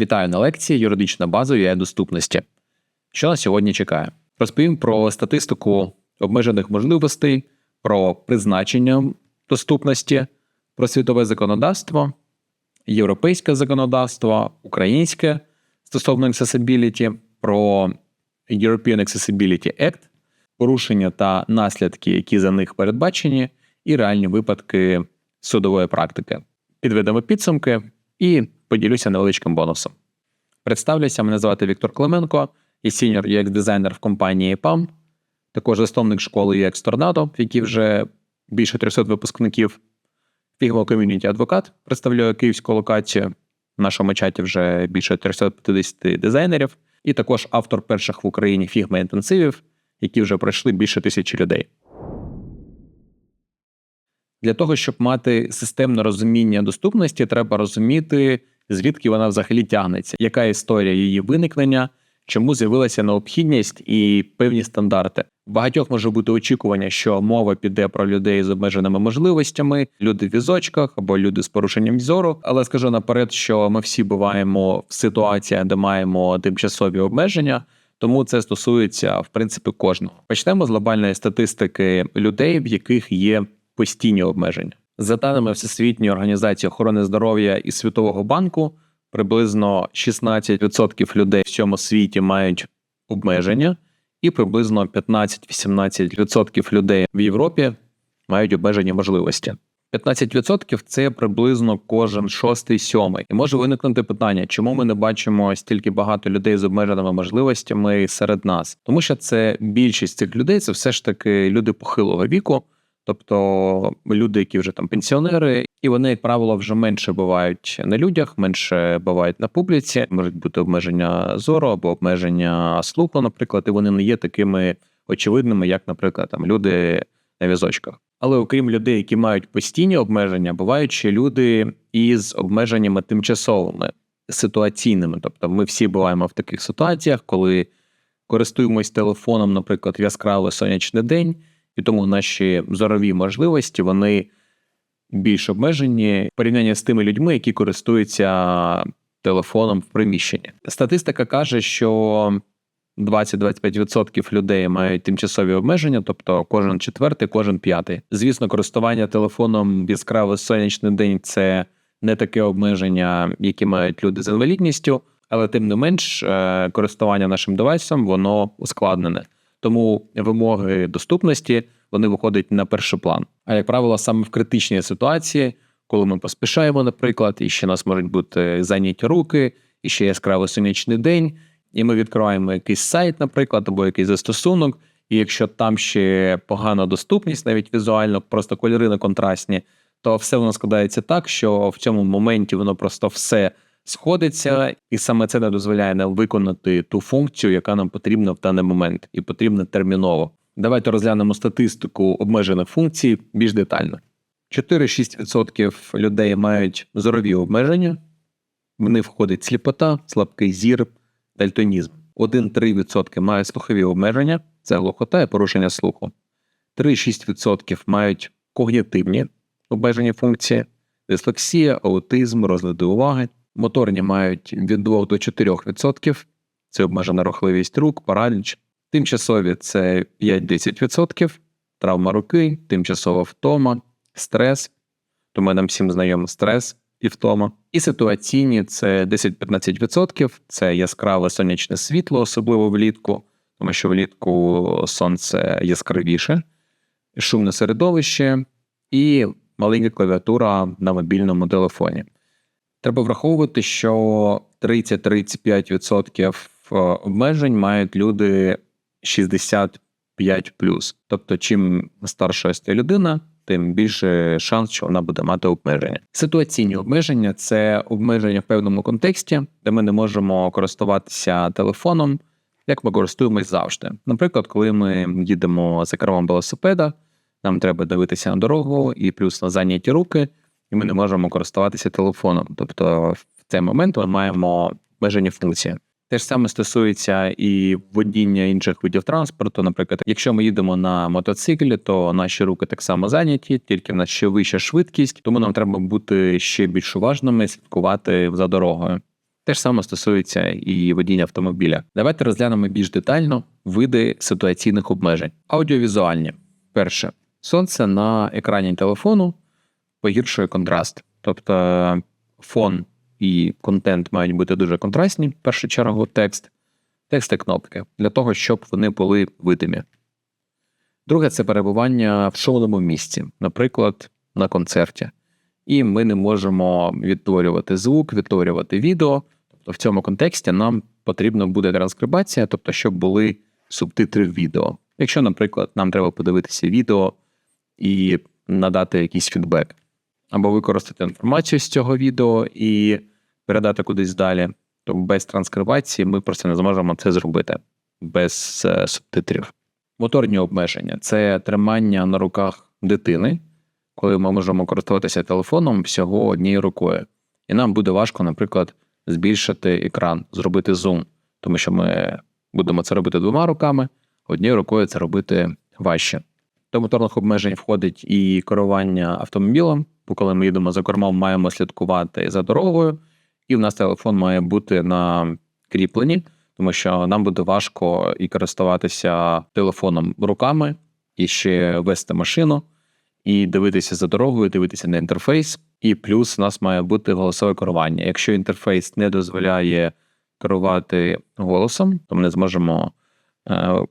Вітаю на лекції юридична база UA доступності. Що нас сьогодні чекає? Розповім про статистику обмежених можливостей, про призначення доступності, про світове законодавство, європейське законодавство, українське стосовно accessibility, про European Accessibility Act, порушення та наслідки, які за них передбачені, і реальні випадки судової практики. Підведемо підсумки і поділюся невеличким бонусом. Представлюся, мене звати Віктор Клименко, я сіньор UX дизайнер в компанії PAM, також засновник школи UX Tornado, в якій вже більше 300 випускників. Figma Community адвокат представляю київську локацію. В нашому чаті вже більше 350 дизайнерів, і також автор перших в Україні Figma інтенсивів, які вже пройшли більше тисячі людей. Для того, щоб мати системне розуміння доступності, треба розуміти, звідки вона взагалі тягнеться, яка історія її виникнення, чому з'явилася необхідність і певні стандарти. Багатьох може бути очікування, що мова піде про людей з обмеженими можливостями, люди в візочках або люди з порушенням зору. Але скажу наперед, що ми всі буваємо в ситуаціях, де маємо тимчасові обмеження. Тому це стосується в принципі кожного. Почнемо з глобальної статистики людей, в яких є постійні обмеження. За даними Всесвітньої організації охорони здоров'я і Світового банку, приблизно 16% людей в цьому світі мають обмеження, і приблизно 15-18% людей в Європі мають обмежені можливості. 15% – це приблизно кожен шостий сьомий. І може виникнути питання, чому ми не бачимо стільки багато людей з обмеженими можливостями серед нас, тому що це більшість цих людей це все ж таки люди похилого віку. Тобто люди, які вже там пенсіонери, і вони, як правило, вже менше бувають на людях, менше бувають на публіці, можуть бути обмеження зору або обмеження слуху, наприклад, і вони не є такими очевидними, як, наприклад, там люди на візочках. Але окрім людей, які мають постійні обмеження, бувають ще люди із обмеженнями тимчасовими, ситуаційними. Тобто, ми всі буваємо в таких ситуаціях, коли користуємось телефоном, наприклад, в яскравий сонячний день і тому наші зорові можливості вони більш обмежені в порівнянні з тими людьми, які користуються телефоном в приміщенні. Статистика каже, що 20-25% людей мають тимчасові обмеження, тобто кожен четвертий, кожен п'ятий. Звісно, користування телефоном в яскравий сонячний день це не таке обмеження, яке мають люди з інвалідністю, але тим не менш, е, користування нашим девайсом воно ускладнене. Тому вимоги доступності вони виходять на перший план. А як правило, саме в критичній ситуації, коли ми поспішаємо, наприклад, і ще нас можуть бути зайняті руки, і ще яскравий сонячний день, і ми відкриваємо якийсь сайт, наприклад, або якийсь застосунок. І якщо там ще погана доступність, навіть візуально, просто кольори не контрастні, то все воно складається так, що в цьому моменті воно просто все сходиться, і саме це не дозволяє нам виконати ту функцію, яка нам потрібна в даний момент, і потрібна терміново. Давайте розглянемо статистику обмежених функцій більш детально. 4-6% людей мають зорові обмеження, в них входить сліпота, слабкий зір, дальтонізм. 1-3% мають слухові обмеження, це глухота і порушення слуху. 3-6% мають когнітивні обмежені функції, дислексія, аутизм, розлади уваги. Моторні мають від 2 до 4%, це обмежена рухливість рук, параліч. Тимчасові це 5-10%, травма руки, тимчасова втома, стрес. Тому нам всім знайомий стрес і втома. І ситуаційні це 10-15%, це яскраве сонячне світло, особливо влітку, тому що влітку сонце яскравіше, шумне середовище і маленька клавіатура на мобільному телефоні. Треба враховувати, що 30-35% е, обмежень мають люди 65 Тобто, чим старша стає людина, тим більше шанс, що вона буде мати обмеження. Ситуаційні обмеження це обмеження в певному контексті, де ми не можемо користуватися телефоном, як ми користуємось завжди. Наприклад, коли ми їдемо за кермом велосипеда, нам треба дивитися на дорогу і плюс на зайняті руки, і ми не можемо користуватися телефоном. Тобто, в цей момент ми маємо обмежені функції. Те ж саме стосується і водіння інших видів транспорту. Наприклад, якщо ми їдемо на мотоциклі, то наші руки так само зайняті, тільки в нас ще вища швидкість, тому нам треба бути ще більш уважними, слідкувати за дорогою. Те ж саме стосується і водіння автомобіля. Давайте розглянемо більш детально види ситуаційних обмежень. Аудіовізуальні. Перше, сонце на екрані телефону погіршує контраст. Тобто фон і контент мають бути дуже контрастні, в першу чергу, текст, текст і кнопки, для того, щоб вони були видимі. Друге це перебування в шовному місці, наприклад, на концерті. І ми не можемо відтворювати звук, відтворювати відео. Тобто в цьому контексті нам потрібна буде транскрибація, тобто, щоб були субтитри в відео. Якщо, наприклад, нам треба подивитися відео і надати якийсь фідбек, або використати інформацію з цього відео і передати кудись далі, то без транскрибації ми просто не зможемо це зробити без е, субтитрів. Моторні обмеження це тримання на руках дитини, коли ми можемо користуватися телефоном всього однією рукою. І нам буде важко, наприклад, збільшити екран, зробити зум, тому що ми будемо це робити двома руками, однією рукою це робити важче. До моторних обмежень входить і керування автомобілем, бо коли ми їдемо за кормом, маємо слідкувати за дорогою, і в нас телефон має бути на кріпленні, тому що нам буде важко і користуватися телефоном руками, і ще вести машину, і дивитися за дорогою, дивитися на інтерфейс. І плюс у нас має бути голосове керування. Якщо інтерфейс не дозволяє керувати голосом, то ми не зможемо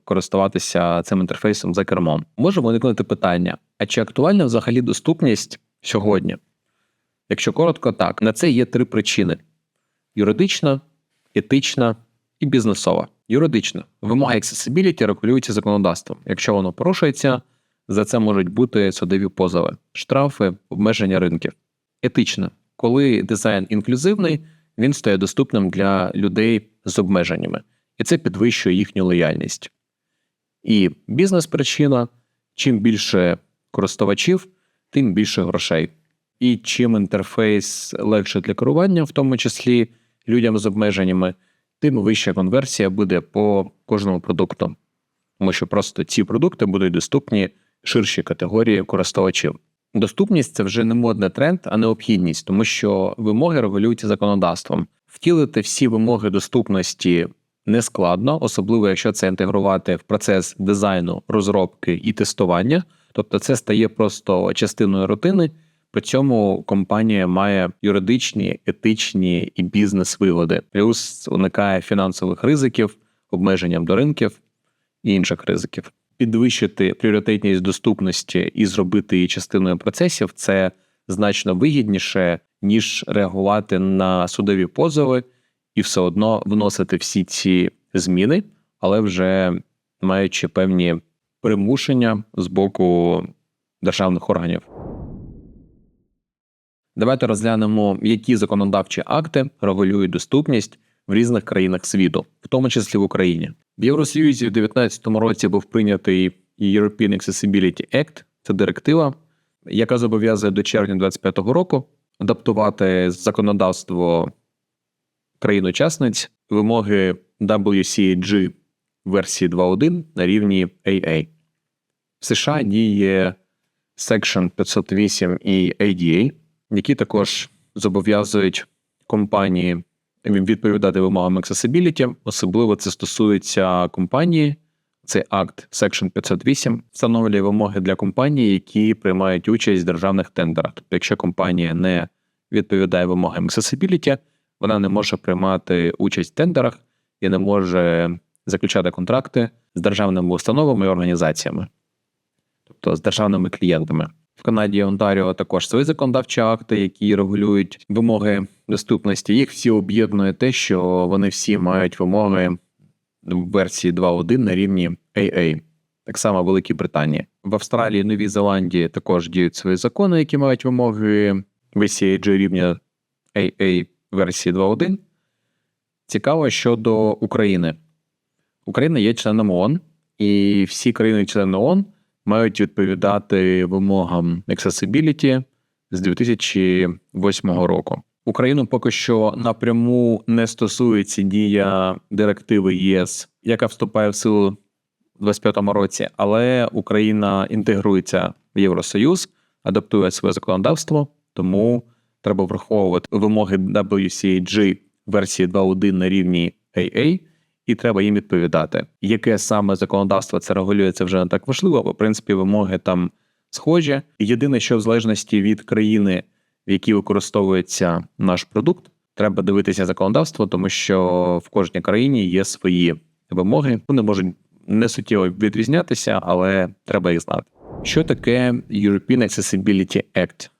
користуватися цим інтерфейсом за кермом. Можемо уникнути питання: а чи актуальна взагалі доступність сьогодні? Якщо коротко, так, на це є три причини: юридична, етична і бізнесова. Юридична вимога accessibility регулюється законодавством. Якщо воно порушується, за це можуть бути судові позови, штрафи, обмеження ринків. Етична, коли дизайн інклюзивний, він стає доступним для людей з обмеженнями, і це підвищує їхню лояльність. І бізнес-причина: чим більше користувачів, тим більше грошей. І чим інтерфейс легше для керування, в тому числі людям з обмеженнями, тим вища конверсія буде по кожному продукту. Тому що просто ці продукти будуть доступні ширшій категорії користувачів. Доступність це вже не модний тренд, а необхідність, тому що вимоги регулюються законодавством. Втілити всі вимоги доступності не складно, особливо якщо це інтегрувати в процес дизайну, розробки і тестування. Тобто, це стає просто частиною рутини. При цьому компанія має юридичні, етичні і бізнес-вигоди, плюс уникає фінансових ризиків, обмеженням до ринків і інших ризиків. Підвищити пріоритетність доступності і зробити її частиною процесів це значно вигідніше, ніж реагувати на судові позови і все одно вносити всі ці зміни, але вже маючи певні примушення з боку державних органів. Давайте розглянемо, які законодавчі акти регулюють доступність в різних країнах світу, в тому числі в Україні. В Євросоюзі в 2019 році був прийнятий European Accessibility Act, це директива, яка зобов'язує до червня 2025 року адаптувати законодавство країн-учасниць вимоги WCAG версії 2.1 на рівні AA. В США діє Section 508 і ADA, які також зобов'язують компанії відповідати вимогам accessibility. Особливо це стосується компанії. Цей акт Section 508 встановлює вимоги для компаній, які приймають участь в державних тендерах. Тобто, якщо компанія не відповідає вимогам accessibility, вона не може приймати участь в тендерах і не може заключати контракти з державними установами і організаціями, тобто з державними клієнтами. В Канаді і Онтаріо також свої законодавчі акти, які регулюють вимоги доступності. Їх всі об'єднує те, що вони всі мають вимоги в версії 2.1 на рівні AA. Так само в Великій Британії. В Австралії Новій Зеландії також діють свої закони, які мають вимоги VCAG рівня AA версії 2.1. Цікаво щодо України. Україна є членом ООН, і всі країни-члени ООН мають відповідати вимогам accessibility з 2008 року. Україну поки що напряму не стосується дія директиви ЄС, яка вступає в силу у 2025 році, але Україна інтегрується в Євросоюз, адаптує своє законодавство, тому треба враховувати вимоги WCAG версії 2.1 на рівні AA, і треба їм відповідати. Яке саме законодавство це регулює, це вже не так важливо, бо в принципі вимоги там схожі. Єдине, що в залежності від країни, в якій використовується наш продукт, треба дивитися законодавство, тому що в кожній країні є свої вимоги. Вони можуть не суттєво відрізнятися, але треба їх знати. Що таке European Accessibility Act?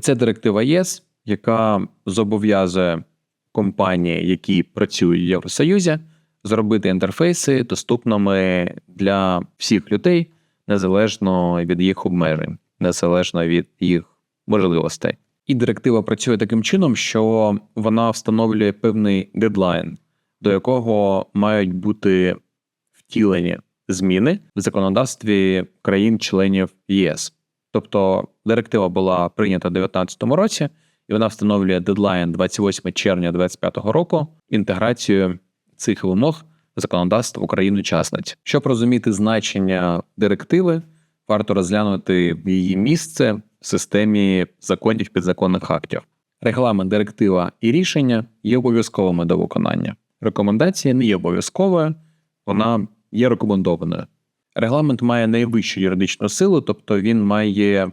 Це директива ЄС, яка зобов'язує компанії, які працюють в Євросоюзі, зробити інтерфейси доступними для всіх людей, незалежно від їх обмежень, незалежно від їх можливостей. І директива працює таким чином, що вона встановлює певний дедлайн, до якого мають бути втілені зміни в законодавстві країн-членів ЄС. Тобто директива була прийнята в 2019 році, і вона встановлює дедлайн 28 червня 2025 року інтеграцію цих вимог в законодавство Україну-учасниць. Щоб розуміти значення директиви, варто розглянути її місце в системі законів підзаконних актів. Регламент, директива і рішення є обов'язковими до виконання. Рекомендація не є обов'язковою, вона є рекомендованою. Регламент має найвищу юридичну силу, тобто він має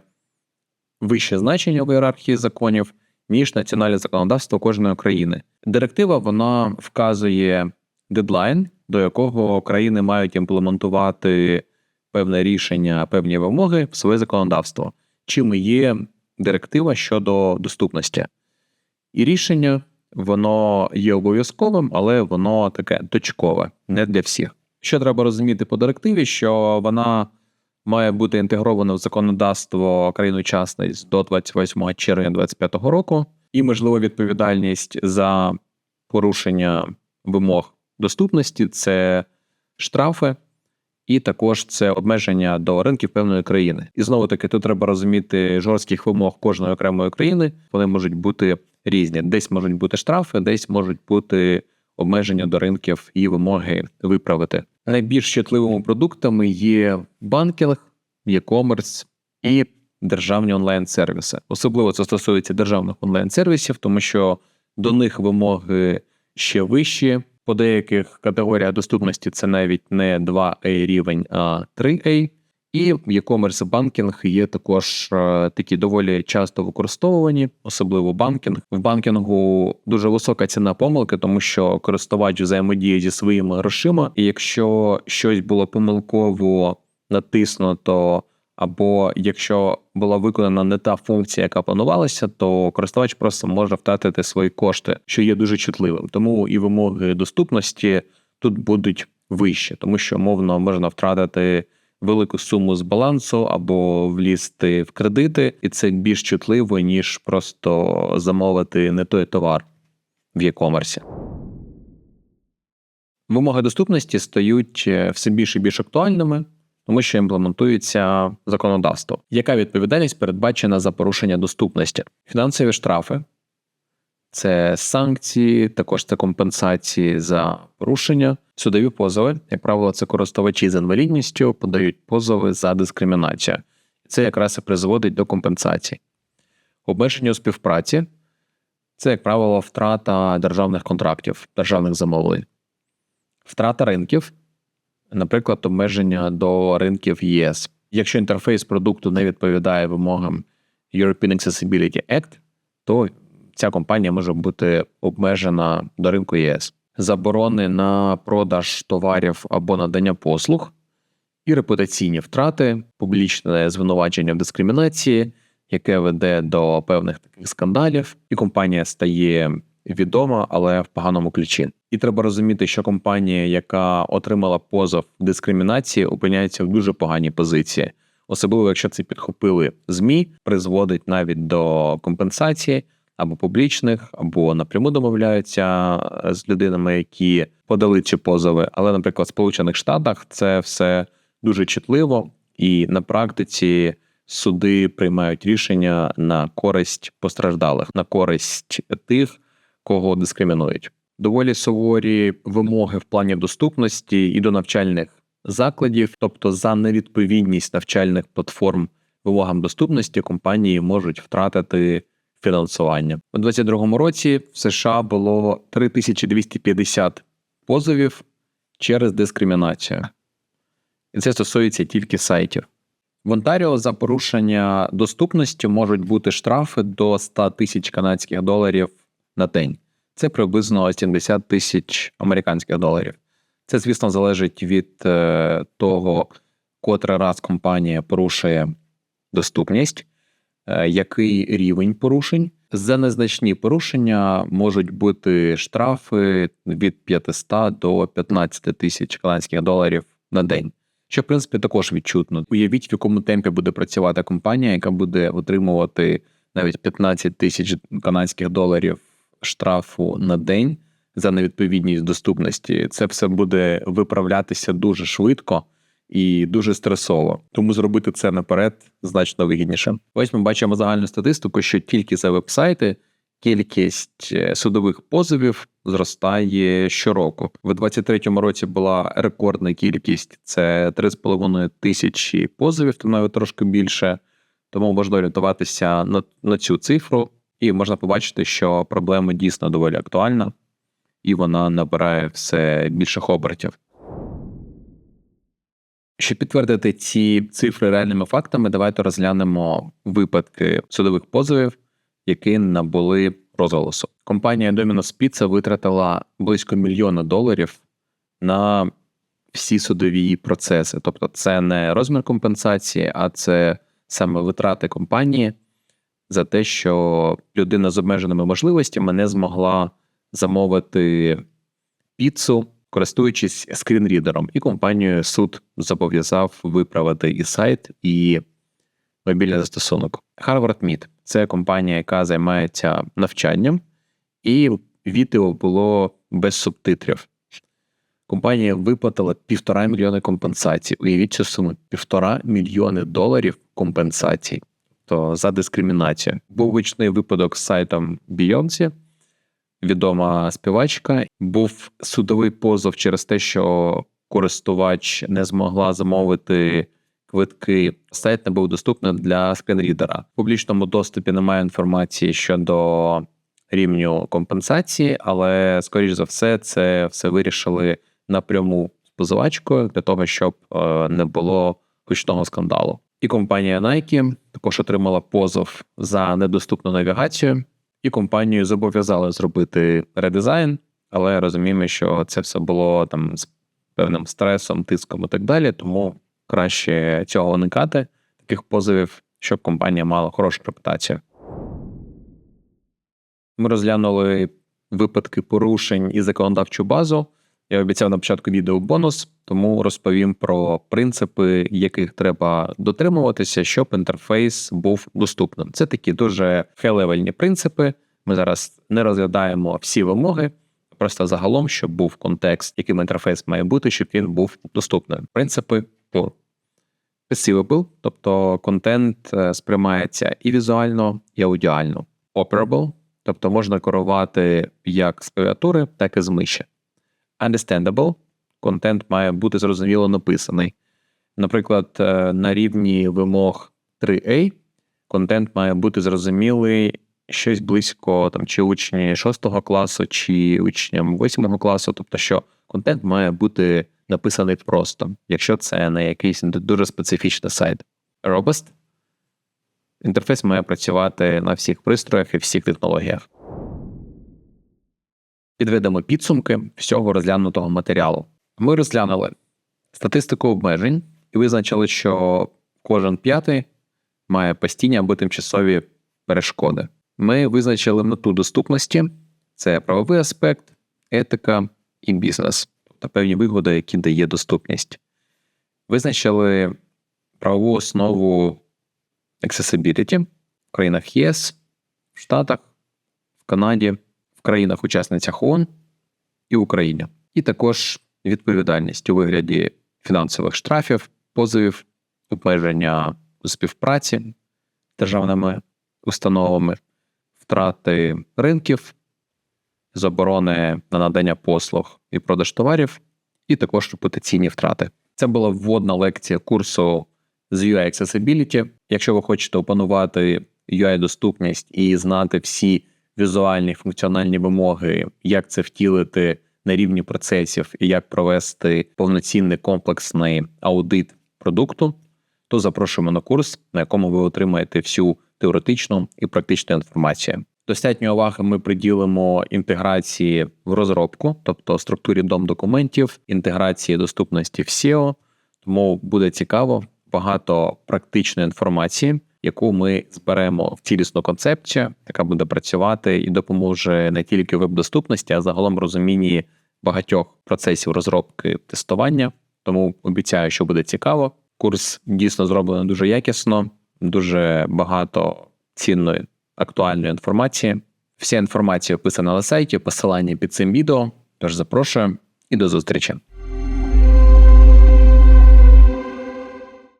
вище значення в ієрархії законів, ніж національне законодавство кожної країни. Директива вона вказує дедлайн, до якого країни мають імплементувати певне рішення, певні вимоги в своє законодавство, чим є директива щодо доступності. І рішення воно є обов'язковим, але воно таке точкове, не для всіх. Що треба розуміти по директиві, що вона має бути інтегрована в законодавство країн-учасниць до 28 червня 2025 року, і можливо відповідальність за порушення вимог доступності це штрафи, і також це обмеження до ринків певної країни. І знову таки тут треба розуміти жорстких вимог кожної окремої країни. Вони можуть бути різні. Десь можуть бути штрафи, десь можуть бути обмеження до ринків і вимоги виправити. Найбільш чутливими продуктами є банкінг, e-commerce і державні онлайн-сервіси. Особливо це стосується державних онлайн-сервісів, тому що до них вимоги ще вищі. По деяких категоріях доступності це навіть не 2A рівень, а 3A. І e-commerce банкінг є також е, такі доволі часто використовувані, особливо банкінг. В банкінгу дуже висока ціна помилки, тому що користувач взаємодіє зі своїми грошима, і якщо щось було помилково натиснуто, або якщо була виконана не та функція, яка планувалася, то користувач просто може втратити свої кошти, що є дуже чутливим. Тому і вимоги доступності тут будуть вищі, тому що мовно можна втратити велику суму з балансу або влізти в кредити, і це більш чутливо, ніж просто замовити не той товар в e-commerce. Вимоги доступності стають е, все більш і більш актуальними, тому що імплементується законодавство. Яка відповідальність передбачена за порушення доступності? Фінансові штрафи, це санкції, також це компенсації за порушення, судові позови. Як правило, це користувачі з інвалідністю подають позови за дискримінацію. Це якраз і призводить до компенсацій. Обмеження у співпраці це, як правило, втрата державних контрактів, державних замовлень, втрата ринків, наприклад, обмеження до ринків ЄС. Якщо інтерфейс продукту не відповідає вимогам European Accessibility Act, то ця компанія може бути обмежена до ринку ЄС, заборони на продаж товарів або надання послуг, і репутаційні втрати, публічне звинувачення в дискримінації, яке веде до певних таких скандалів, і компанія стає відома, але в поганому ключі. І треба розуміти, що компанія, яка отримала позов дискримінації, опиняється в дуже поганій позиції. Особливо, якщо це підхопили змі, призводить навіть до компенсації або публічних, або напряму домовляються е, з людинами, які подали ці позови. Але, наприклад, в Сполучених Штатах це все дуже чутливо, і на практиці суди приймають рішення на користь постраждалих, на користь тих, кого дискримінують. Доволі суворі вимоги в плані доступності і до навчальних закладів, тобто за невідповідність навчальних платформ вимогам доступності, компанії можуть втратити фінансування. У 2022 році в США було 3250 позовів через дискримінацію. І це стосується тільки сайтів. В Онтаріо за порушення доступності можуть бути штрафи до 100 тисяч канадських доларів на день. Це приблизно 70 тисяч американських доларів. Це, звісно, залежить від е, того, котрий раз компанія порушує доступність, який рівень порушень. За незначні порушення можуть бути штрафи від 500 до 15 тисяч канадських доларів на день. Що, в принципі, також відчутно. Уявіть, в якому темпі буде працювати компанія, яка буде отримувати навіть 15 тисяч канадських доларів штрафу на день за невідповідність доступності. Це все буде виправлятися дуже швидко і дуже стресово. Тому зробити це наперед значно вигідніше. Ось ми бачимо загальну статистику, що тільки за вебсайти кількість е, судових позовів зростає щороку. В 2023 році була рекордна кількість це 3,5 тисячі позовів, то навіть трошки більше. Тому можна орієнтуватися на, на цю цифру, і можна побачити, що проблема дійсно доволі актуальна, і вона набирає все більших обертів. Щоб підтвердити ці цифри реальними фактами, давайте розглянемо випадки судових позовів, які набули розголосу. Компанія Domino's Pizza витратила близько мільйона доларів на всі судові процеси. Тобто, це не розмір компенсації, а це саме витрати компанії за те, що людина з обмеженими можливостями не змогла замовити піцу, користуючись скрінрідером, і компанію суд зобов'язав виправити і сайт, і мобільний застосунок. Harvard Meet – це компанія, яка займається навчанням, і відео було без субтитрів. Компанія виплатила півтора мільйони компенсацій. Уявіть цю суму півтора мільйони доларів компенсацій то за дискримінацію. Був вичний випадок з сайтом Beyoncé, відома співачка. Був судовий позов через те, що користувач не змогла замовити квитки. Сайт не був доступним для скринрідера. В публічному доступі немає інформації щодо рівню компенсації, але, скоріш за все, це все вирішили напряму з позивачкою для того, щоб е, не було гучного скандалу. І компанія Nike також отримала позов за недоступну навігацію, і компанію зобов'язали зробити редизайн, але розуміємо, що це все було там з певним стресом, тиском і так далі. Тому краще цього уникати, таких позовів, щоб компанія мала хорошу репутацію. Ми розглянули випадки порушень і законодавчу базу. Я обіцяв на початку відео бонус, тому розповім про принципи, яких треба дотримуватися, щоб інтерфейс був доступним. Це такі дуже хелевельні принципи. Ми зараз не розглядаємо всі вимоги, просто загалом, щоб був контекст, яким інтерфейс має бути, щоб він був доступним. Принципи по Receivable, тобто контент е, сприймається і візуально, і аудіально. Operable, тобто можна керувати як з клавіатури, так і з миші understandable, контент має бути зрозуміло написаний. Наприклад, е, на рівні вимог 3A контент має бути зрозумілий щось близько там, чи учні 6 класу, чи учням 8 класу, тобто, що контент має бути написаний просто, якщо це не якийсь дуже специфічний сайт. Robust інтерфейс має працювати на всіх пристроях і всіх технологіях підведемо підсумки всього розглянутого матеріалу. Ми розглянули статистику обмежень і визначили, що кожен п'ятий має постійні або тимчасові перешкоди. Ми визначили мету доступності: це правовий аспект, етика і бізнес, тобто певні вигоди, які дає доступність. Визначили правову основу accessibility в країнах ЄС, в Штатах, в Канаді в країнах-учасницях ООН і Україні, і також відповідальність у вигляді фінансових штрафів, позовів, обмеження у співпраці державними установами, втрати ринків, заборони на надання послуг і продаж товарів, і також репутаційні втрати. Це була вводна лекція курсу з UI Accessibility. Якщо ви хочете опанувати UI-доступність і знати всі візуальні функціональні вимоги, як це втілити на рівні процесів і як провести повноцінний комплексний аудит продукту, то запрошуємо на курс, на якому ви отримаєте всю теоретичну і практичну інформацію. Достатньо уваги ми приділимо інтеграції в розробку, тобто структурі дом документів, інтеграції доступності в SEO, тому буде цікаво багато практичної інформації, яку ми зберемо в цілісну концепцію, яка буде працювати і допоможе не тільки веб-доступності, а загалом розумінні багатьох процесів розробки тестування. Тому обіцяю, що буде цікаво. Курс дійсно зроблено дуже якісно, дуже багато цінної актуальної інформації. Вся інформація описана на сайті, посилання під цим відео. Тож запрошую і до зустрічі.